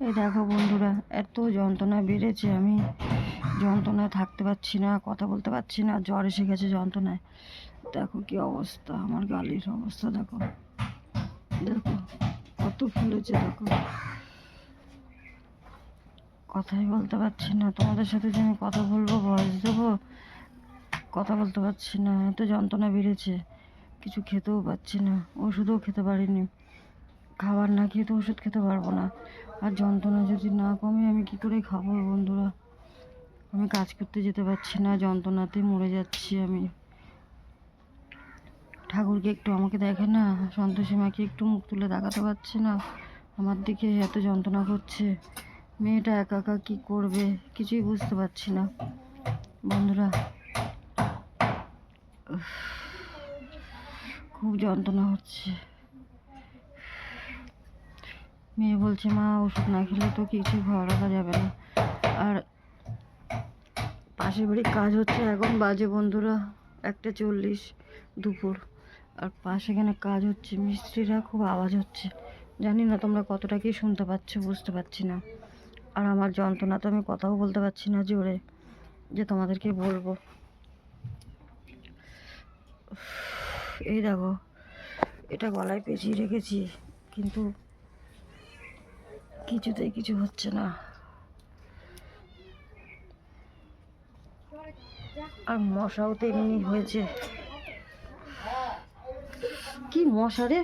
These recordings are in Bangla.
এই দেখো বন্ধুরা, এত যন্ত্রণা বেড়েছে আমি। যন্ত্রণায় থাকতে পারছি না, কথা বলতে পারছি না, জ্বর এসে গেছে যন্ত্রণায়। দেখো কি অবস্থা, আমার গালির অবস্থা, দেখো। দেখো, কত ফুলেছে, দেখো। কথাই বলতে পারছি না, তোমাদের সাথে যে আমি কথা বলব ভয়েস দেবো, কথা বলতে পারছি না, এত যন্ত্রণা বেড়েছে, কিছু খেতেও পাচ্ছি না, ওষুধও খেতে পারিনি। খাবার না খেয়ে তো ওষুধ খেতে পারব না। আর যন্ত্রণা যদি না কমে, আমি কি করে খাব বন্ধুরা? আমি কাজ করতে যেতে পারছি না, যন্ত্রণাতে মরে যাচ্ছি আমি। ঠাকুরকে একটু আমাকে দেখে না, সন্তোষী মাকে একটু মুখ তুলে দেখাতে পারছে না। আমার দিকে এত যন্ত্রণা করছে। মেয়েটা একা একা কী করবে? কিছুই বুঝতে পারছি না। বন্ধুরা খুব যন্ত্রণা হচ্ছে। মেয়ে বলছে, মা, ওষুধ না খেলে তো কিছু ঘর রাখা যাবে না। আর পাশের বাড়ির কাজ হচ্ছে এখন বাজে বন্ধুরা একটা চল্লিশ দুপুর। আর পাশে এখানে কাজ হচ্ছে, মিস্ত্রিরা খুব আওয়াজ হচ্ছে। জানি না তোমরা কতটা কি শুনতে পাচ্ছ, বুঝতে পারছি না। আর আমার যন্ত্রণা তো আমি কথাও বলতে পারছি না জোরে, যে তোমাদেরকে বলব। এই দেখো, এটা গলায় পেঁচিয়ে রেখেছি, কিন্তু কিছুতেই কিছু হচ্ছে না। আর মশাও তো এমনি হয়েছে। কি মশা রে?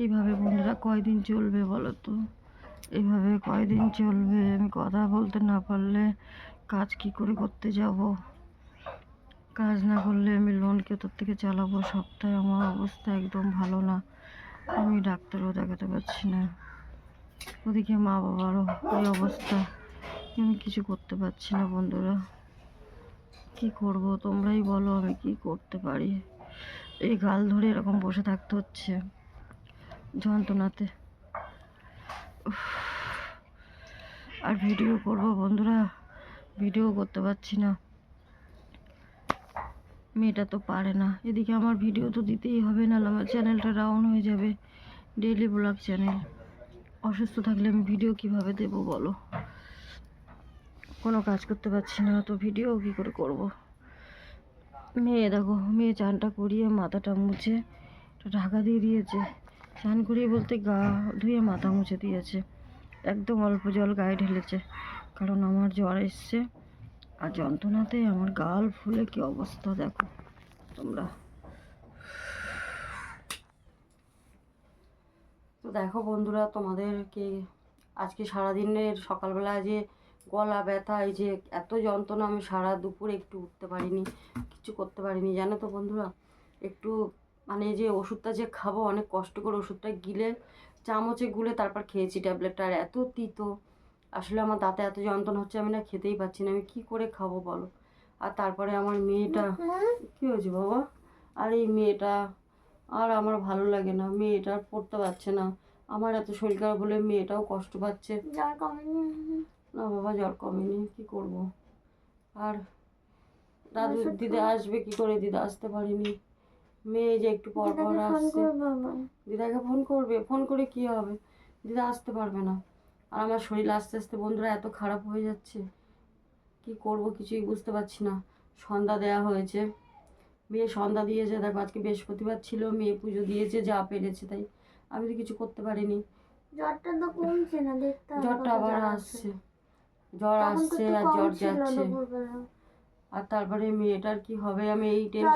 এইভাবে বন্ধুরা কয়দিন চলবে বলো তো? এইভাবে কয়দিন চলবে? আমি কথা বলতে না পারলে কাজ কি করে করতে যাব? কাজ না করলে আমি লোন কোথার থেকে চালাবো? সপ্তাহে আমার অবস্থা একদম ভালো না। আমি ডাক্তারও দেখাতে পারছি না। ওদিকে মা বাবারও এই অবস্থা। আমি কিছু করতে পারছি না বন্ধুরা। কি করব? তোমরাই বলো আমি কি করতে পারি? এই গাল ধরে এরকম বসে থাকতে হচ্ছে। যন্ত্রণাতে। আর ভিডিও করব বন্ধুরা? ভিডিও করতে পারছি না। মেয়েটা তো পারে না। এদিকে আমার ভিডিও তো দিতেই হবে না আমার চ্যানেলটা ডাউন হয়ে যাবে। ডেইলি ব্লগ চ্যানেল অসুস্থ থাকলে আমি ভিডিও কীভাবে দেব বলো? কোনো কাজ করতে পারছি না, তো ভিডিও কি করে করব? মেয়ে দেখো, মেয়ে চানটা করিয়ে মাথাটা মুছে ঢাকা দিয়ে দিয়েছে। চান করিয়ে বলতে গা ধুয়ে মাথা মুছে দিয়েছে। একদম অল্প জল গায়ে ঢেলেছে, কারণ আমার জ্বর এসছে। আর যন্ত্রণাতে আমার গাল ফুলে কি অবস্থা দেখো তোমরা। তো দেখো বন্ধুরা, তোমাদেরকে আজকে সারাদিনের সকালবেলা যে গলা ব্যথা, এই যে এত যন্ত্রণা, আমি সারা দুপুর একটু উঠতে পারিনি, কিছু করতে পারিনি, জানো তো বন্ধুরা? একটু মানে যে ওষুধটা যে খাব, অনেক কষ্ট করে ওষুধটা গিলে চামচে গুলে তারপর খেয়েছি ট্যাবলেটটা আর এত তিতো। আসলে আমার দাঁতে এত যন্ত্রণা হচ্ছে আমি না খেতেই পাচ্ছি না। আমি কি করে খাব বলো? আর তারপরে আমার মেয়েটা কী হয়েছে বাবা? আর এই মেয়েটা আর আমার ভালো লাগে না। মেয়েটা আর পড়তে পারছে না। আমার এত শরীর খারাপ বলে মেয়েটাও কষ্ট পাচ্ছে। না বাবা জ্বর কমেনি। কি করব? আর দাদু দিদা আসবে কি করে? দিদা আসতে পারিনি। মেয়ে যে একটু পর পর আসছে। দিদাকে ফোন করবে? ফোন করে কি হবে? দিদা আসতে পারবে না। আর আমার শরীর আস্তে আস্তে বন্ধুরা এত খারাপ হয়ে যাচ্ছে। কি করব কিছুই বুঝতে পারছি না। সন্ধ্যা দেয়া হয়েছে। মেয়ে সন্ধ্যা দিয়েছে দেখো আজকে বৃহস্পতিবার ছিল মেয়ে পুজো দিয়েছে যা পেরেছে তাই। আমি তো কিছু করতে পারিনি। জ্বরটা তো কমছে না দেখতে জ্বরটা আবার আসছে। জ্বর আসছে আর জ্বর যাচ্ছে। আর তারপরে মেয়েটার কি হবে আমি এই টেনশনে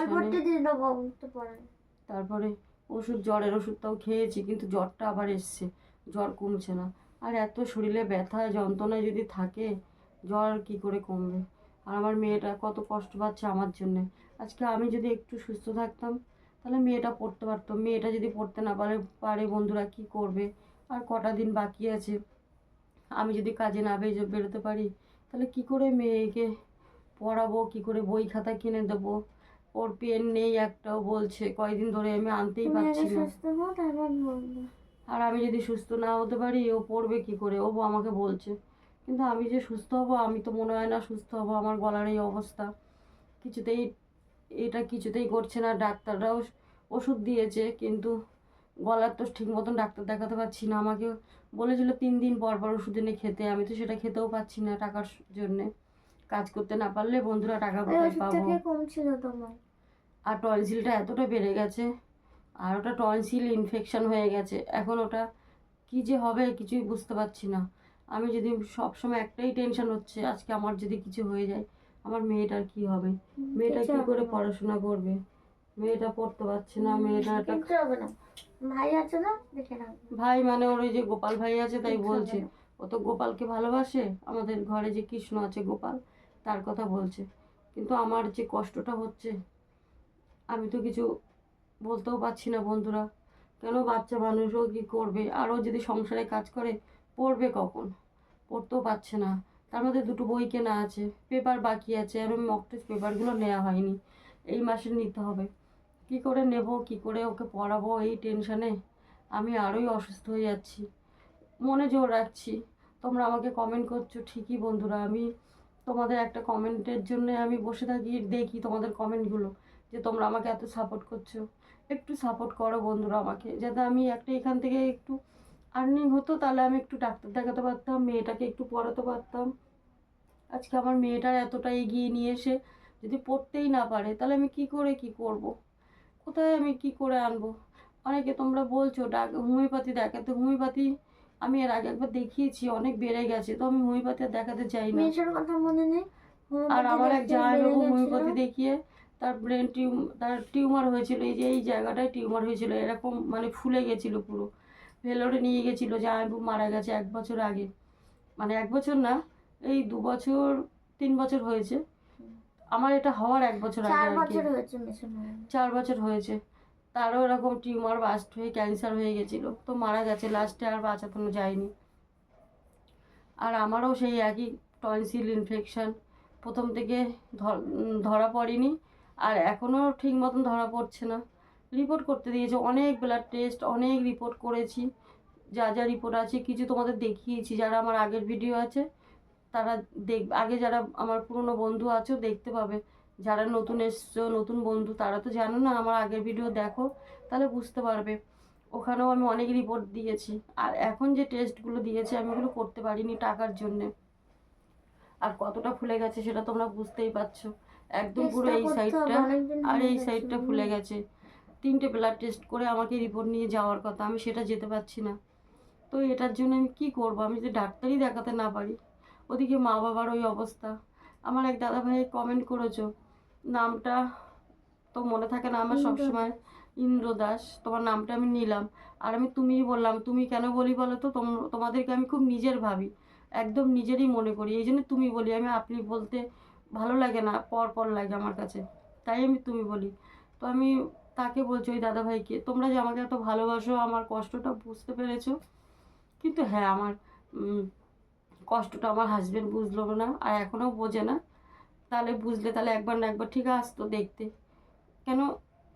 তারপরে ওষুধ জ্বরের ওষুধটাও খেয়েছি কিন্তু জ্বরটা আবার এসছে। জ্বর কমছে না। আর এত শরীরে ব্যথা যন্ত্রণা যদি থাকে জ্বর কি করে কমবে? আর আমার মেয়েটা কত কষ্ট পাচ্ছে আমার জন্যে। আজকে আমি যদি একটু সুস্থ থাকতাম তাহলে মেয়েটা পড়তে পারতো। মেয়েটা যদি পড়তে না পারে পারে বন্ধুরা কি করবে? আর কটা দিন বাকি আছে আমি যদি কাজে না বেজে বেরোতে পারি তাহলে কি করে মেয়েকে পড়াবো? কি করে বই খাতা কিনে দেবো? ওর পেন নেই একটাও বলছে। কয়দিন ধরে আমি আনতেই পারছি না। আর আমি যদি সুস্থ না হতে পারি ও পড়বে কি করে? ও আমাকে বলছে। কিন্তু আমি যে সুস্থ হব আমি তো মনে হয় না সুস্থ হব আমার গলার এই অবস্থা। কিছুতেই এটা কিছুতেই করছে না। ডাক্তাররাও ওষুধ দিয়েছে কিন্তু গলার তো ঠিক মতন ডাক্তার দেখাতে পারছি না। আমাকে বলেছিল তিন দিন পর পর ওষুধ এনে খেতে। আমি তো সেটা খেতেও পাচ্ছি না টাকার জন্যে। কাজ করতে না পারলে বন্ধুরা টাকা কোথায় পাবো? আর টনসিলটা এতটা বেড়ে গেছে আর ওটা টনসিল ইনফেকশন হয়ে গেছে। এখন ওটা কী যে হবে কিছুই বুঝতে পারছি না। আমি যদি সবসময় একটাই টেনশন হচ্ছে আজকে আমার যদি কিছু হয়ে যায় আমার মেয়েটার কি হবে? মেয়েটা কি করে পড়াশোনা করবে? মেয়েটা পড়তে পারছে না মেয়েটা হবে না। ভাই আছে না? দেখে ভাই মানে ওর ওই যে গোপাল ভাই আছে তাই বলছে। ও তো গোপালকে ভালোবাসে। আমাদের ঘরে যে কৃষ্ণ আছে গোপাল তার কথা বলছে। কিন্তু আমার যে কষ্টটা হচ্ছে আমি তো কিছু বলতেও পারছি না বন্ধুরা। কেন বাচ্চা মানুষও কি করবে? আরও যদি সংসারে কাজ করে, পড়বে কখন? পড়তেও পারছে না। তার মধ্যে দুটো বই কেনা আছে, পেপার বাকি আছে, আর মক টেস্ট পেপারগুলো নেওয়া হয়নি। এই মাসে নিতে হবে। কি করে নেব, কি করে ওকে পড়াবো এই টেনশানে আমি আরোই অসুস্থ হয়ে যাচ্ছি। মনে জোর রাখছি। তোমরা আমাকে কমেন্ট করছ ঠিকই বন্ধুরা। আমি তোমাদের একটা কমেন্টের জন্য আমি বসে থাকি, দেখি তোমাদের কমেন্টগুলো যে তোমরা আমাকে এত সাপোর্ট করছ। একটু সাপোর্ট করো বন্ধুরা আমাকে যাতে আমি একটা এখান থেকে একটু আর্নিং হতো তাহলে আমি একটু ডাক্তার দেখাতে পারতাম মেয়েটাকে একটু পড়াতে পারতাম। আজকে আমার মেয়েটার এতটা এগিয়ে নিয়ে এসে যদি পড়তেই না পারে তাহলে আমি কি করে কি করব। কোথায় আমি কি করে আনব? অনেকে তোমরা বলছো ডাক হোমিওপ্যাথি দেখাতে হোমিওপ্যাথি আমি এর আগে একবার দেখিয়েছি অনেক বেড়ে গেছে তো আমি হোমিওপ্যাথি দেখাতে চাই না। কথা মনে নেই? আর আমার এক দেখিয়ে হোমিওপ্যাথি দেখিয়ে তার ব্রেন টিউম তার টিউমার হয়েছিল এই যে এই জায়গাটায় টিউমার হয়েছিল এরকম মানে ফুলে গেছিল পুরো। ভেলোরে নিয়ে গেছিল জামাইবাবু মারা গেছে এক বছর আগে। মানে এক বছর না এই দু বছর তিন বছর হয়েছে। আমার এটা হওয়ার এক বছর আগে চার আর কি। বছর হয়েছে চার বছর হয়েছে। তারও এরকম টিউমার বাস্ট হয়ে ক্যান্সার হয়ে গেছিল তো মারা গেছে লাস্টে আর বাঁচানো যায়নি। আর আমারও সেই একই টনসিল ইনফেকশান প্রথম থেকে ধরা পড়েনি। আর এখনও ঠিক মতন ধরা পড়ছে না। রিপোর্ট করতে দিয়েছে, অনেক ব্লাড টেস্ট অনেক রিপোর্ট করেছি। যা যা রিপোর্ট আছে, কিছু তোমাদের দেখিয়েছি। যারা আমার আগের ভিডিও আছে, তারা দেখ, আগে যারা আমার পুরনো বন্ধু আছো, দেখতে পাবে। যারা নতুন এসছো, নতুন বন্ধু, তারা তো জানো না, আমার আগের ভিডিও দেখো, তাহলে বুঝতে পারবে। ওখানেও আমি অনেক রিপোর্ট দিয়েছি। আর এখন যে টেস্টগুলো দিয়েছি, আমি ওগুলো করতে পারিনি টাকার জন্যে। আর কতটা ফুলে গেছে, সেটা তোমরা বুঝতেই পারছ। একদম পুরো এই সাইডটা আর এই সাইডটা ফুলে গেছে। তিনটে ব্লাড টেস্ট করে আমাকে রিপোর্ট নিয়ে যাওয়ার কথা আমি সেটা যেতে পারছি না। তো এটার জন্য আমি কি করব? আমি যদি ডাক্তারই দেখাতে না পারি ওদিকে মা বাবার ওই অবস্থা। আমার এক দাদা ভাই কমেন্ট করেছ নামটা তো মনে থাকে না আমার সবসময় ইন্দ্র দাস তোমার নামটা আমি নিলাম। আর আমি তুমিই বললাম তুমি কেন বলি বলো তো? তোম- তোমাদেরকে আমি খুব নিজের ভাবি একদম নিজেরই মনে করি এই জন্য তুমি বলি আমি আপনি বলতে ভালো লাগে না, পর পর লাগে আমার কাছে। তাই আমি, তুমি বলি। তো আমি তাকে বলছি, ওই দাদা ভাইকে তোমরা যে আমাকে এত ভালোবাসো, আমার কষ্টটা বুঝতে পেরেছ? কিন্তু হ্যাঁ আমার কষ্টটা আমার হাজবেন্ড বুঝলো না, আর এখনও বোঝে না। তাহলে বুঝলে, তাহলে একবার না একবার ঠিক আসতো দেখতে। কেন,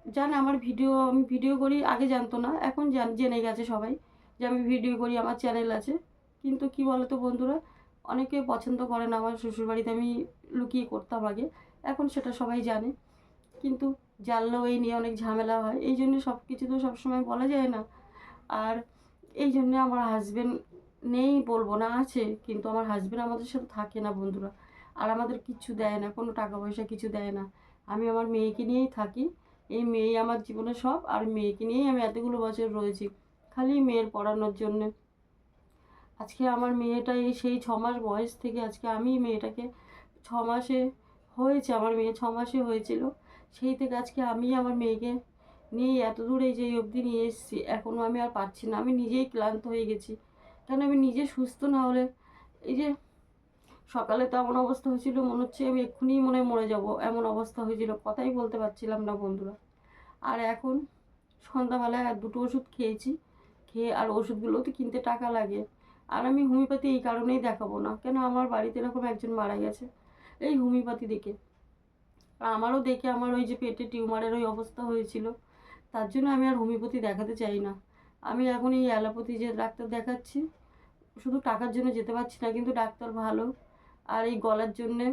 জানে আমার ভিডিও আমি ভিডিও করি, আগে জানতো না, এখন জেনে গেছে সবাই যে আমি ভিডিও করি, আমার চ্যানেল আছে। কিন্তু কি বলতো বন্ধুরা অনেকে পছন্দ করে না আমার শ্বশুরবাড়িতে আমি লুকিয়ে করতাম আগে। এখন সেটা সবাই জানে। কিন্তু জানলেও এই নিয়ে অনেক ঝামেলা হয়। এই জন্য সব কিছু তো সবসময় বলা যায় না। আর এই জন্যে আমার হাজবেন্ড নেই বলব না, আছে। কিন্তু আমার হাজবেন্ড আমাদের সাথে থাকে না বন্ধুরা। আর আমাদের কিচ্ছু দেয় না, কোনো টাকা পয়সা কিছু দেয় না। আমি আমার মেয়েকে নিয়েই থাকি। এই মেয়েই আমার জীবনে সব, আর মেয়েকে নিয়েই আমি এতগুলো বছর রয়েছি। খালি মেয়ের পড়ানোর জন্যে আজকে আমার মেয়েটা এই সেই ছ মাস বয়স থেকে আজকে আমি মেয়েটাকে ছ মাসে হয়েছে, আমার মেয়ে ছ মাসে হয়েছিল। সেই থেকে আজকে আমি আমার মেয়েকে নিয়ে এত দূরে যে অবধি নিয়ে এসেছি এখনও আমি আর পারছি না। আমি নিজেই ক্লান্ত হয়ে গেছি। কেন আমি নিজে সুস্থ না হলে এই যে সকালে তো এমন অবস্থা হয়েছিল, মনে হচ্ছে আমি এক্ষুনি মনে মরে যাব, এমন অবস্থা হয়েছিল। কথাই বলতে পারছিলাম না বন্ধুরা। আর এখন সন্ধ্যাবেলায় আর দুটো ওষুধ খেয়েছি, খেয়ে আর ওষুধগুলো তো কিনতে টাকা লাগে। আর আমি হোমিওপ্যাথি এই কারণেই দেখাবো না। কেন আমার বাড়িতে এরকম একজন মারা গেছে। এই হোমিওপ্যাথি দেখে। আর আমারও দেখে আমার ওই যে পেটে টিউমারের ওই অবস্থা হয়েছিল। তার জন্য আমি আর হোমিওপ্যাথি দেখাতে চাই না। আমি এখন এই অ্যালোপ্যাথি যে ডাক্তার দেখাচ্ছি, শুধু টাকার জন্য যেতে পারছি না, কিন্তু ডাক্তার ভালো। আর এই গলার জন্যে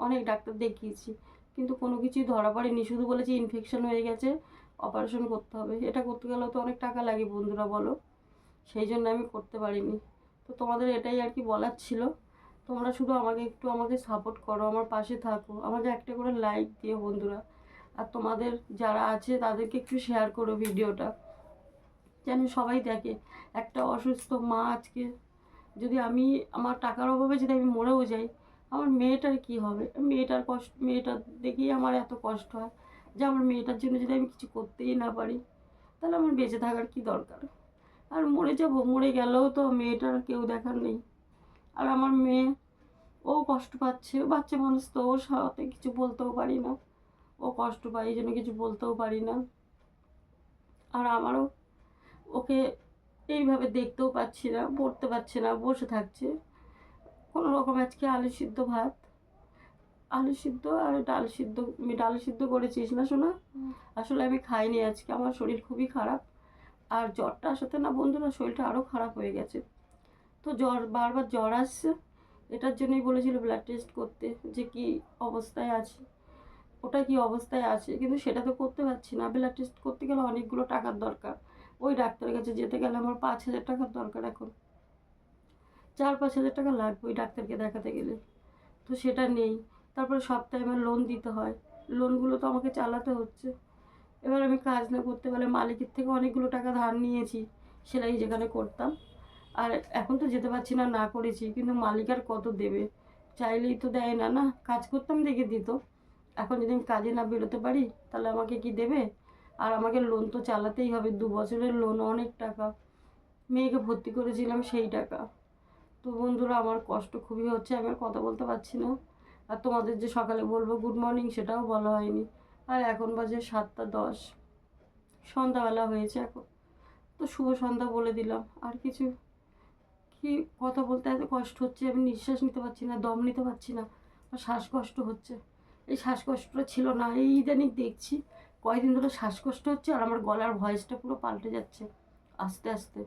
অনেক ডাক্তার দেখিয়েছি। কিন্তু কোনো কিছুই ধরা পড়েনি, শুধু বলেছে ইনফেকশন হয়ে গেছে অপারেশন করতে হবে। এটা করতে গেলেও তো অনেক টাকা লাগে বন্ধুরা, বলো। সেই জন্য আমি করতে পারিনি। তো তোমাদের এটাই আর কি বলার ছিল। তোমরা শুধু আমাকে একটু আমাকে সাপোর্ট করো, আমার পাশে থাকো আমাকে একটা করে লাইক দিও বন্ধুরা। আর তোমাদের যারা আছে তাদেরকে একটু শেয়ার করো ভিডিওটা। যেন সবাই দেখে, একটা অসুস্থ মা আজকে যদি আমি আমার টাকার অভাবে যদি আমি মরেও যাই, আমার মেয়েটার কি হবে? মেয়েটার কষ্ট মেয়েটার দেখেই আমার এত কষ্ট হয় যে আমার মেয়েটার জন্য যদি আমি কিছু করতেই না পারি, তাহলে আমার বেঁচে থাকার কি দরকার? আর মরে যাব মরে গেলেও তো মেয়েটার কেউ দেখার নেই। আর আমার মেয়ে ও কষ্ট পাচ্ছে বাচ্চা মানুষ তো ওর সাথে কিছু বলতেও পারি না। ও কষ্ট পায় এই জন্য কিছু বলতেও পারি না। আর আমারও ওকে এইভাবে দেখতেও পাচ্ছি না পড়তে পারছে না বসে থাকছে। কোনো রকম আজকে আলু সিদ্ধ ভাত আলু সিদ্ধ আর ডাল সিদ্ধ ডাল সিদ্ধ করেছিস না শোনা? আসলে আমি খাইনি আজকে আমার শরীর খুবই খারাপ। আর জ্বরটা আসাতে না বন্ধুরা শরীরটা আরও খারাপ হয়ে গেছে। তো জ্বর, বারবার জ্বর আসছে, এটার জন্যই বলেছিল ব্লাড টেস্ট করতে যে কি অবস্থায় আছে, ওটা কি অবস্থায় আছে, কিন্তু সেটা তো করতে পারছি না। ব্লাড টেস্ট করতে গেলে অনেকগুলো টাকার দরকার। ওই ডাক্তারের কাছে যেতে গেলে আমার পাঁচ হাজার টাকার দরকার এখন। চার, পাঁচ হাজার টাকা লাগবে ওই ডাক্তারকে দেখাতে গেলে। তো সেটা নেই। তারপরে সপ্তাহে আমার লোন দিতে হয়। লোনগুলো তো আমাকে চালাতে হচ্ছে। এবার আমি কাজ না করতে পারলে মালিকের থেকে অনেকগুলো টাকা ধার নিয়েছি, সেলাই যেখানে করতাম। আর এখন তো যেতে পারছি না না করেছি, কিন্তু মালিক আর কত দেবে? চাইলেই তো দেয় না না? কাজ করতাম দেখে দিত। এখন যদি আমি কাজে না বেরোতে পারি, তাহলে আমাকে কি দেবে? আর আমাকে লোন তো চালাতেই হবে, দু বছরের লোন অনেক টাকা। মেয়েকে ভর্তি করেছিলাম সেই টাকা। তো বন্ধুরা, আমার কষ্ট খুবই হচ্ছে, আমি আর কথা বলতে পারছি না। আর তোমাদের যে সকালে বলব গুড মর্নিং সেটাও বলা হয়নি। আর এখন বাজে সাতটা দশ। সন্ধ্যাবেলা হয়েছে এখন। তো শুভ সন্ধ্যা বলে দিলাম। আর কিছু কি কথা বলতে এত কষ্ট হচ্ছে? আমি নিঃশ্বাস নিতে পারছি না, দম নিতে পারছি না। আর শ্বাসকষ্ট হচ্ছে। এই শ্বাসকষ্টটা ছিল না। এই ইদানিং দেখছি, কয়েকদিন ধরে শ্বাসকষ্ট হচ্ছে আর আমার গলার ভয়েসটা পুরো পাল্টে যাচ্ছে আস্তে আস্তে।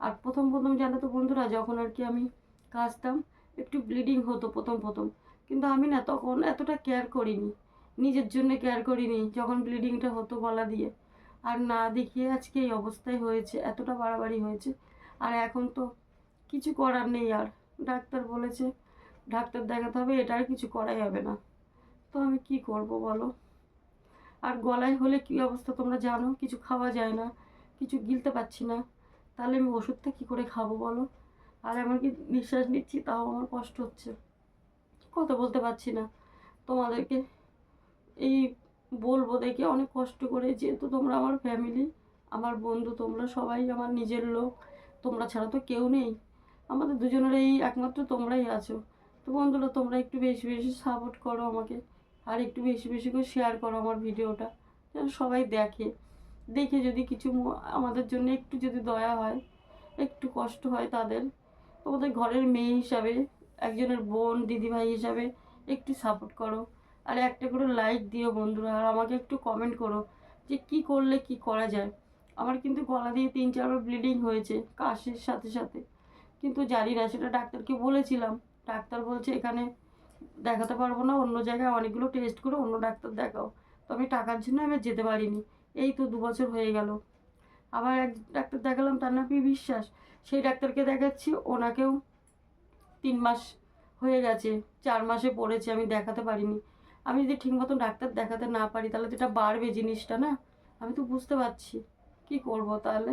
আর প্রথম প্রথম জানো তো বন্ধুরা, যখন আর কি আমি কাচতাম একটু ব্লিডিং হতো প্রথম প্রথম। কিন্তু আমি না তখন এতটা কেয়ার করিনি। নিজের জন্য কেয়ার করিনি, যখন ব্লিডিংটা হতো গলা দিয়ে। আর না দেখিয়ে আজকে এই অবস্থায় হয়েছে, এতটা বাড়াবাড়ি হয়েছে। আর এখন তো কিছু করার নেই আর। ডাক্তার বলেছে, ডাক্তার দেখাতে হবে, এটা আর কিছু করাই হবে না। তো আমি কি করব বলো? আর গলায় হলে কী অবস্থা তোমরা জানো? কিছু খাওয়া যায় না, কিছু গিলতে পারছি না। তাহলে আমি ওষুধটা কী করে খাব বলো? আর এমনকি নিঃশ্বাস নিচ্ছি, তাও আমার কষ্ট হচ্ছে। কথা বলতে পারছি না। তোমাদেরকে এই বলব দেখে অনেক কষ্ট করে, যেহেতু তোমরা আমার ফ্যামিলি আমার বন্ধু, তোমরা সবাই আমার নিজের লোক, তোমরা ছাড়া তো কেউ নেই। আমাদের দুজনের এই একমাত্র তোমরাই আছো। তো বন্ধুরা, তোমরা একটু বেশি বেশি সাপোর্ট করো আমাকে, আর একটু বেশি বেশি করে শেয়ার করো আমার ভিডিওটা, যেন সবাই দেখে। দেখে যদি কিছু আমাদের জন্য একটু যদি দয়া হয়, একটু কষ্ট হয় তাদের, তোমাদের ঘরের মেয়ে হিসাবে, একজনের বোন, দিদিভাই হিসাবে একটু সাপোর্ট করো। আর একটা করে লাইক দিও বন্ধুরা, আর আমাকে একটু কমেন্ট করো যে কি করলে কি করা যায়। আমার কিন্তু গলা দিয়ে তিন চারবার ব্লিডিং হয়েছে কাশির সাথে সাথে। কিন্তু জানি না, সেটা ডাক্তারকে বলেছিলাম। ডাক্তার বলছে এখানে দেখাতে পারব না, অন্য জায়গায় অনেকগুলো টেস্ট করে অন্য ডাক্তার দেখাও। তো আমি টাকার জন্য আমি যেতে পারিনি। এই তো দু বছর হয়ে গেল। আবার এক ডাক্তার দেখালাম, তার নাম বিশ্বাস। সেই ডাক্তারকে দেখাচ্ছি, ওনাকেও তিন মাস হয়ে গেছে, চার মাসে পড়েছে, আমি দেখাতে পারিনি। আমি যদি ঠিক মতন ডাক্তার দেখাতে না পারি তাহলে তো এটা বাড়বে জিনিসটা না? আমি তো বুঝতে পারছি। কি করব তাহলে?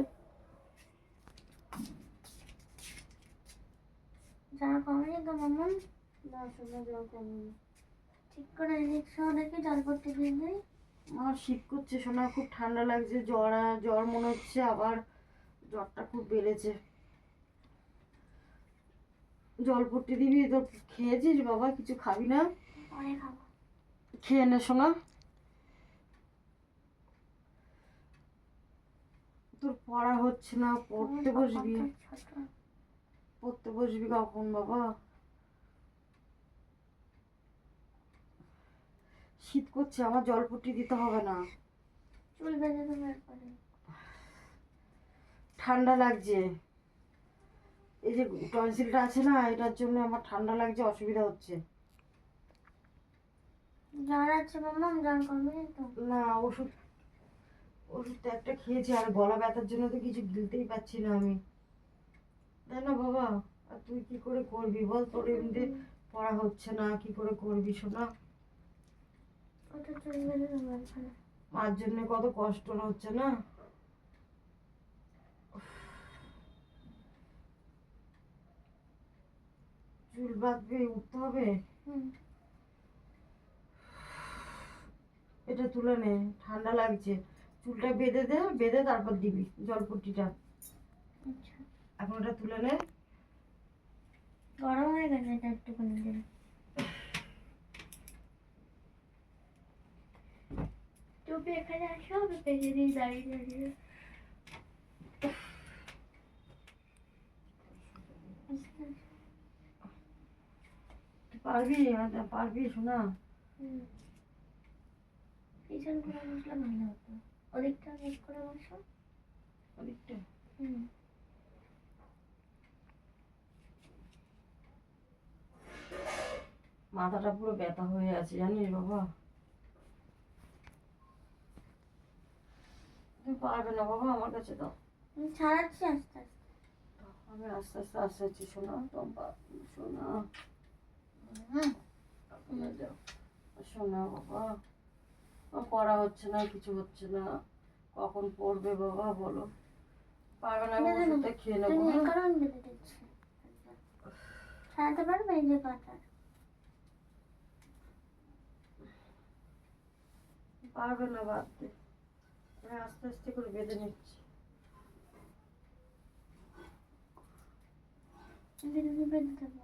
যা তো মামন। ঠিক করে ইঞ্জেকশন রেখে জল পড়তে দিয়ে আমার শীত করছে শোনা খুব ঠান্ডা লাগছে জ্বর জ্বর মনে হচ্ছে আবার জ্বরটা খুব বেড়েছে। জল দিবি তো খেয়েছিস বাবা? কিছু খাবি না? খাব। খেয়ে নে শোনা? তোর পড়া হচ্ছে না পড়তে বসবি। পড়তে বসবি কখন বাবা? শীত করছে আমার জল পট্টি দিতে হবে না। ঠান্ডা লাগছে। এই যে টনসিলটা আছে না এটার জন্য আমার ঠান্ডা লাগছে অসুবিধা হচ্ছে। জ্বর আছে মাম্মাম জ্বর তো। না ওষুধ ওষুধ তো একটা খেয়েছি আর গলা ব্যথার জন্য তো কিছু গিলতেই পারছি না আমি। তাই না বাবা? আর তুই কি করে করবি বল? তোর এমনিতে পড়া হচ্ছে না কি করে করবি শোনা? মার জন্য কত কষ্ট হচ্ছে না? চুল বাঁধবে উঠতে হবে? হুম। এটা তুলে নে ঠান্ডা লাগছে। চুলটা বেঁধে দে বেঁধে তারপর দিবি জলপট্টিটা। আচ্ছা। এখন ওটা তুলে নে। গরম হয়ে গেছে এটা একটুখানি এখানে আসো আমি পেজে দিই দাঁড়িয়ে দাঁড়িয়ে। পারবি আচ্ছা, পারবি শোনা। হুম। পিছন করে বসলে ভালো হতো ওদিকটা মুখ করে বসো অনেকটা। হুম। মাথাটা পুরো ব্যথা হয়ে আছে জানিস বাবা? তুমি পারবে না বাবা আমার কাছে দাও। আমি ছাড়াচ্ছি আস্তে আস্তে। আমি আস্তে আস্তে আস্তে আছি শোনা টম্পা শোনা। শোনা বাবা। পড়া হচ্ছে না কিছু হচ্ছে না। কখন পড়বে বাবা বলো। পারবে না আমি না, না, না। ওষুধটা খেয়ে নেব তুমি এই? কারণ বেঁধে দিচ্ছি। ছাড়াতে পারবে এই যে পাটা পারবে না বাদ আমি আস্তে আস্তে করে বেঁধে নিচ্ছি। বেঁধে দেবো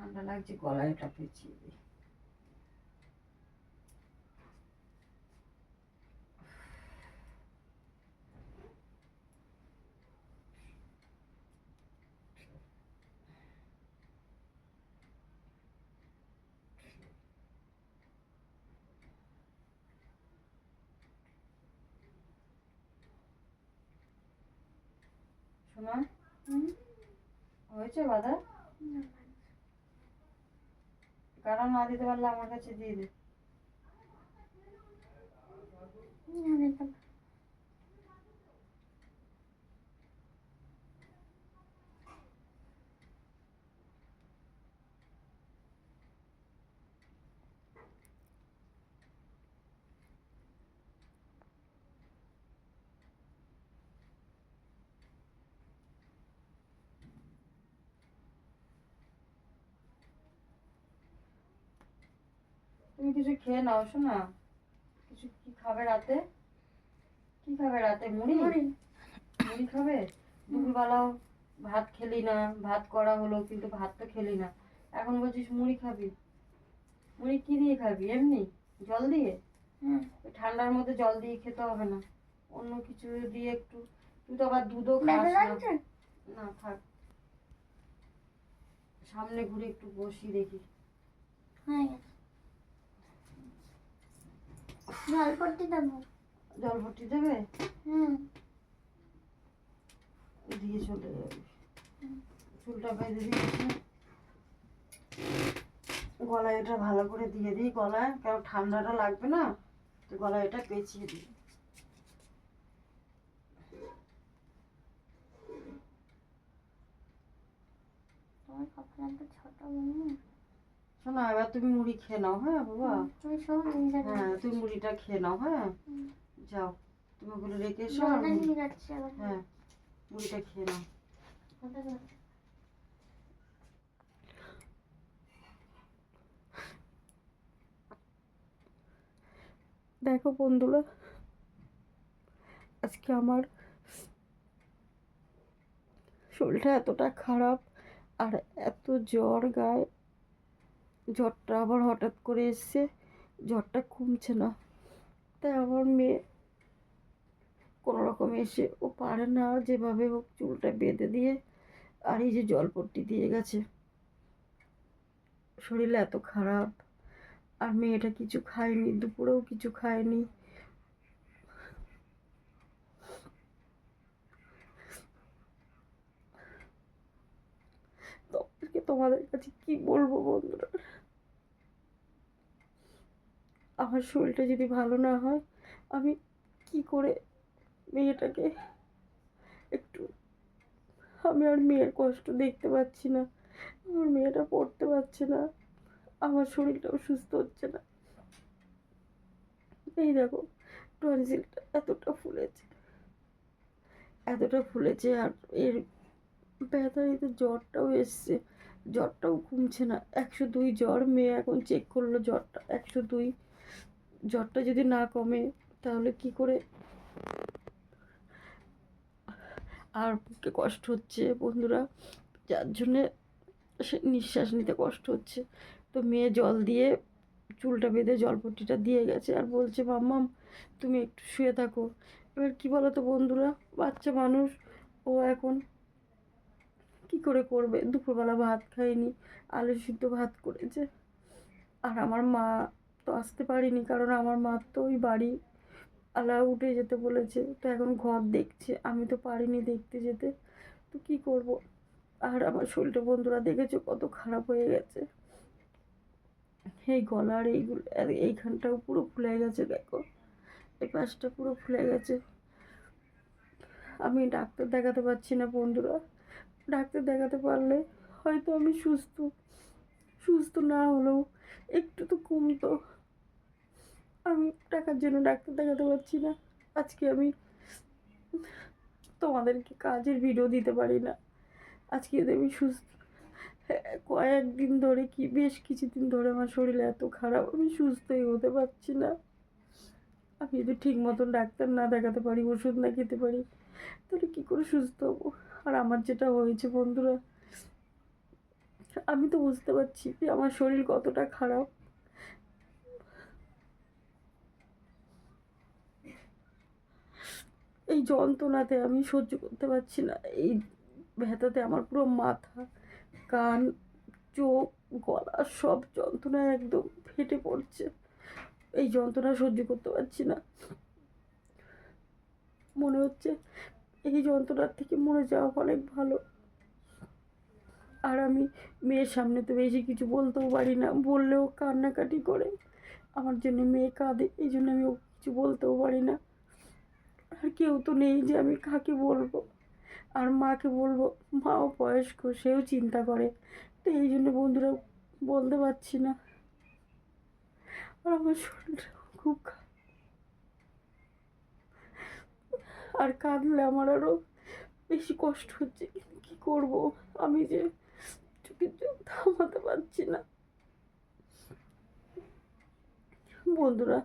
ঠান্ডা লাগছে গলায় এটা পেঁচিয়ে হয়েছে বাধা? কারণ না দিতে পারলে আমার কাছে দিয়ে দে। তুমি কিছু খেয়ে নাও শোনা? কিছু কি খাবে রাতে? কি খাবে রাতে? মুড়ি? মুড়ি। খাবে? দুপুরবেলাও ভাত খেলি না ভাত করা হলো কিন্তু ভাত তো খেলি না। এখন বলছিস মুড়ি খাবি? মুড়ি কি দিয়ে খাবি এমনি? জল দিয়ে। ঠান্ডার মধ্যে জল দিয়ে খেতে হবে না। অন্য কিছু দিয়ে একটু তুই তো আবার দুধও খাস না। না থাক। সামনে ঘুরে একটু বসি দেখি। হয়ে গেছে জল পড়তে দেবো। জল ভর্তি দেবে? হুম। দিয়ে চলে যাবে। চুলটা বেঁধে দিয়েছি গলায় এটা ভালো করে দিয়ে দিই গলায় কারণ ঠান্ডাটা লাগবে না তো গলায় এটা পেঁচিয়ে দিই তোমার কপাল তো ছোট মনে শোনো এবার তুমি মুড়ি খেয়ে নাও হ্যাঁ বাবা? তুমি যাবে হ্যাঁ তুমি মুড়িটা খেয়ে নাও হ্যাঁ? যাও তুমি ওগুলো রেখে এসো। হ্যাঁ মুড়িটা খেয়ে নাও। দেখো বন্ধুরা আজকে আমার শরীরটা এতটা খারাপ আর এত জ্বর গায়ে। জ্বরটা আবার হঠাৎ করে এসছে, জ্বরটা কমছে না। তাই আমার মেয়ে কোনো রকম এসে, ও পারে না যেভাবে হোক চুলটা বেঁধে দিয়ে আর এই যে জলপট্টি দিয়ে গেছে। শরীর এত খারাপ, আর মেয়েটা কিছু খায়নি, দুপুরেও কিছু খায়নি। তোমাদের কাছে কি বলব বন্ধুরা? আমার শরীরটা যদি ভালো না হয়, আমি কি করে মেয়েটাকে একটু, আমি আর মেয়ের কষ্ট দেখতে পাচ্ছি না, আমার মেয়েটা পড়তে পারছে না, আমার শরীরটাও সুস্থ হচ্ছে না। এই দেখো, টনসিলটা এতটা ফুলেছে এতটা ফুলেছে আর এর ব্যথা এতে জ্বরটাও এসছে, জ্বরটাও কমছে না, একশো দুই জ্বর, মেয়ে এখন চেক করল জ্বরটা একশো দুই জ্বরটা যদি না কমে, তাহলে কি করে? আর বুকে কষ্ট হচ্ছে বন্ধুরা? যার জন্যে সে নিঃশ্বাস নিতে কষ্ট হচ্ছে। তো মেয়ে জল দিয়ে চুলটা বেঁধে জলপট্টিটা দিয়ে গেছে আর বলছে মাম্মাম তুমি একটু শুয়ে থাকো। এবার কী বলো তো বন্ধুরা? বাচ্চা মানুষ, ও এখন কি করে করবে? দুপুরবেলা ভাত খায়নি, আলু সিদ্ধ ভাত করেছে। আর আমার মা তো আসতে পারিনি কারণ আমার মা তো ওই বাড়ি আলা উঠে যেতে বলেছে। তো এখন ঘর দেখছে, আমি তো পারিনি দেখতে যেতে। তো কি করব? আর আমার শরীরটা বন্ধুরা দেখেছ কত খারাপ হয়ে গেছে। এই গলার এইগুলো, এইখানটাও পুরো ফুলে গেছে দেখো। এই পাশটা পুরো ফুলে গেছে। আমি ডাক্তার দেখাতে পারছি না বন্ধুরা। ডাক্তার দেখাতে পারলে হয়তো আমি সুস্থ সুস্থ না হলেও একটু তো কমতো। আমি টাকার জন্য ডাক্তার দেখাতে পারছি না। আজকে আমি তোমাদেরকে কাজের ভিডিও দিতে পারি না। আজকে আমি সুস্থ হ্যাঁ, কয়েকদিন ধরে কি বেশ কিছুদিন ধরে আমার শরীর এত খারাপ আমি সুস্থই হতে পারছি না। আমি যদি ঠিক মতন ডাক্তার না দেখাতে পারি ওষুধ না খেতে পারি তাহলে কী করে সুস্থ হব? আর আমার যেটা হয়েছে বন্ধুরা আমি তো বুঝতে পারছি যে আমার শরীর কতটা খারাপ। এই যন্ত্রণাতে আমি সহ্য করতে পারছি না। এই ব্যথাতে আমার পুরো মাথা, কান, চোখ, গলা সব যন্ত্রণায় একদম ফেটে পড়ছে। এই যন্ত্রণা সহ্য করতে পারছি না। মনে হচ্ছে এই যন্ত্রণার থেকে মরে যাওয়া অনেক ভালো। আর আমি মেয়ের সামনে তো বেশি কিছু বলতেও পারি না, বললেও কান্নাকাটি করে। আমার জন্য মেয়ে কাঁদে, এই জন্য আমি ওকে কিছু বলতেও পারি না। আর কেউ তো নেই যে আমি কাকে বলব। আর মাকে বলব, মাও বয়স্ক, সেও চিন্তা করে। তো এই জন্য বন্ধুরা বলতে পারছি না। আর আমার শরীরটা খুব আর কাঁদলে আমার আরও বেশি কষ্ট হচ্ছে। কী করব? আমি যে জল থামাতে পারছি না। বন্ধুরা,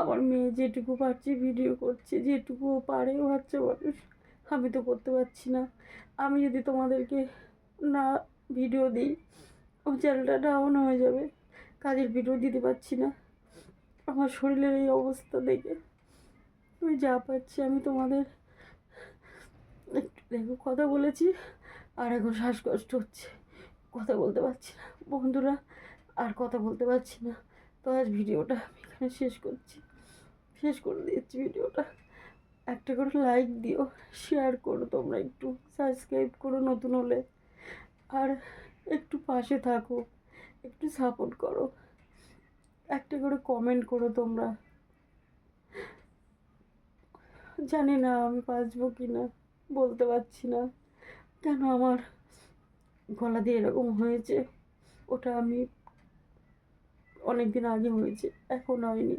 আমার মেয়ে যেটুকু পারছে ভিডিও করছে, যেটুকু পারে বাচ্চা মানুষ, আমি তো করতে পারছি না। আমি যদি তোমাদেরকে না ভিডিও দিই, ও চ্যানেলটা ডাউন হয়ে যাবে, কাজের ভিডিও দিতে পারছি না। আমার শরীরের এই অবস্থা দেখে আমি যা পাচ্ছি আমি তোমাদের একটু দেখো, কথা বলেছি, আর এখন শ্বাসকষ্ট হচ্ছে। কথা বলতে পারছি না। বন্ধুরা, আর কথা বলতে পারছি না। তো আজ ভিডিওটা আমি এখানে শেষ করছি। শেষ করে দিচ্ছি ভিডিওটা। একটা করে লাইক দিও শেয়ার করো তোমরা একটু সাবস্ক্রাইব করো নতুন হলে। আর একটু পাশে থাকো, একটু সাপোর্ট করো। একটা করে কমেন্ট করো তোমরা। জানি না আমি বাঁচবো কি না বলতে পারছি না। কেন আমার গলা দিয়ে এরকম হয়েছে। ওটা আমি অনেক দিন আগে হয়েছে, এখন হয়নি।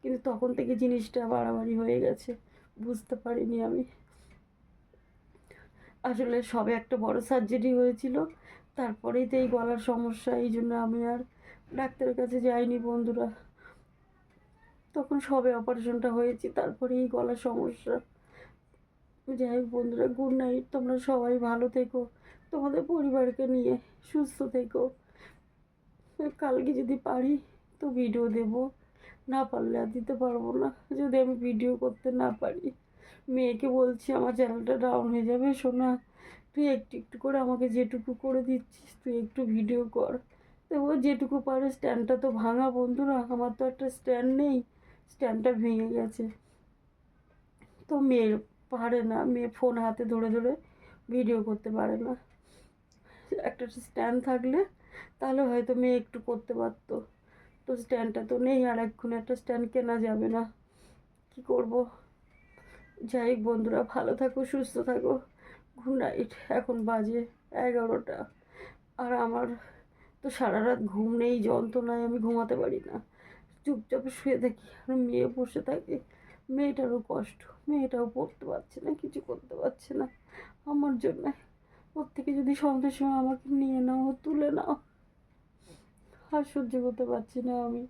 কিন্তু তখন থেকে জিনিসটা বাড়াবাড়ি হয়ে গেছে, বুঝতে পারিনি আমি। আসলে সবে একটা বড় সার্জারি হয়েছিল, তারপরেই তো এই গলার সমস্যা, এই জন্য আমি আর ডাক্তারের কাছে যাইনি বন্ধুরা। তখন সবে অপারেশনটা হয়েছে তারপরে এই গলার সমস্যা। যাই হোক বন্ধুরা গুড নাইট তোমরা সবাই ভালো থেকো। তোমাদের পরিবারকে নিয়ে সুস্থ থেকো। কালকে যদি পারি তো ভিডিও দেব। না পারলে আর দিতে পারব না। যদি আমি ভিডিও করতে না পারি, মেয়েকে বলছি আমার চ্যানেলটা ডাউন হয়ে যাবে। শোনা তুই একটু একটু করে আমাকে যেটুকু করে দিচ্ছিস, তুই একটু ভিডিও কর। তো যেটুকু পারে স্ট্যান্ডটা তো ভাঙা বন্ধুরা, আমার তো একটা স্ট্যান্ড নেই। স্ট্যান্ডটা ভেঙে গেছে। তো মেয়ের পারে না। মেয়ে ফোন হাতে ধরে ধরে ভিডিও করতে পারে না। একটা স্ট্যান্ড থাকলে তাহলে হয়তো মেয়ে একটু করতে পারতো। তো স্ট্যান্ডটা তো নেই, আর এক্ষুনি একটা স্ট্যান্ড কেনা যাবে না। কি করব? যাই বন্ধুরা, ভালো থাকো, সুস্থ থাকো। গুড নাইট এখন বাজে এগারোটা। আর আমার তো সারা রাত ঘুম নেই, যন্ত্রণায় আমি ঘুমাতে পারি না। চুপচাপ শুয়ে থাকি, আর মেয়ে বসে থাকে। মেয়েটারও কষ্ট, মেয়েটাও পড়তে পারছে না, কিছু করতে পারছে না। আমার জন্য ওর থেকে যদি সন্ধ্যের সময় আমাকে নিয়ে নাও, তুলে নাও। আর সহ্য করতে পারছি না আমি।